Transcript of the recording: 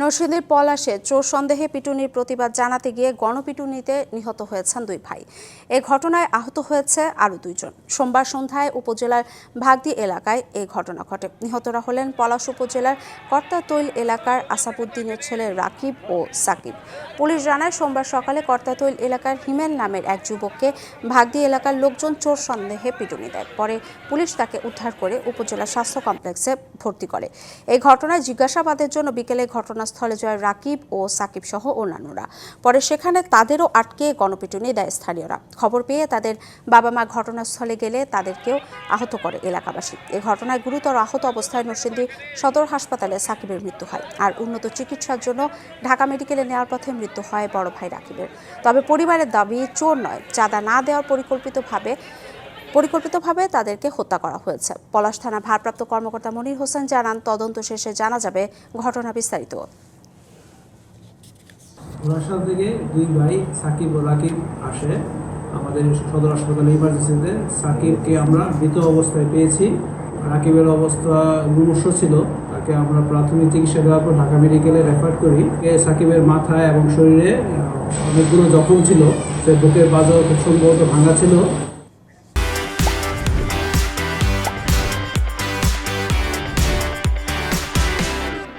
নরসিংদীর পলাশে চোর সন্দেহে পিটুনির প্রতিবাদ জানাতে গিয়ে গণপিটুনিতে নিহত হয়েছেন দুই ভাই। এ ঘটনায় আহত হয়েছে আরও দুইজন। সোমবার সন্ধ্যায় উপজেলার ভাগদি এলাকায় এই ঘটনা ঘটে। নিহতরা হলেন পলাশ উপজেলার কর্তাতৈল এলাকার আসাপুদ্দিনের ছেলে রাকিব ও সাকিব। পুলিশ জানায়, সোমবার সকালে কর্তাতৈল এলাকার হিমেল নামের এক যুবককে ভাগদি এলাকার লোকজন চোর সন্দেহে পিটুনি দেয়। পরে পুলিশ তাকে উদ্ধার করে উপজেলা স্বাস্থ্য কমপ্লেক্সে ভর্তি করে। এই ঘটনায় জিজ্ঞাসাবাদের জন্য বিকেলে ঘটনাস্থলে যায় রাকিব ও সাকিব সহ অন্যান্যরা। পরে সেখানে তাদেরও আটকে গণপিটুনি দেয় স্থানীয়রা। খবর পেয়ে তাদের বাবা মা ঘটনাস্থলে গেলে তাদেরকেও আহত করে এলাকাবাসী। এ ঘটনায় গুরুতর আহত অবস্থায় নরসিংদী সদর হাসপাতালে সাকিবের মৃত্যু হয়। আর উন্নত চিকিৎসার জন্য ঢাকা মেডিকেলে নেওয়ার পথে মৃত্যু হয় বড় ভাই রাকিবের। তবে পরিবারের দাবি, চোর নয়। চাঁদা না দেওয়ার পরিকল্পিতভাবে পরিকল্পিতভাবে তাদেরকে হত্যা করা হয়েছে। পলাশ থানা ভারপ্রাপ্ত কর্মকর্তা মনির হোসেন জানান, তদন্ত শেষে জানা যাবে ঘটনা বিস্তারিত। দুই ভাই সাকিব ও রাকিব আসে। আমাদের সদর হাসপাতালে ইমার্জেন্সিতে সাকিবকে আমরা মৃত অবস্থায় পেয়েছি। রাকিবের অবস্থা মুমূর্ষ ছিল। তাকে আমরা প্রাথমিক চিকিৎসা দেওয়ার পর ঢাকা মেডিকেলে রেফার করি। সাকিবের মাথায় এবং শরীরে অনেকগুলো জখম ছিল। সে বুকের বাজার খুব সম্ভবত ভাঙা ছিল।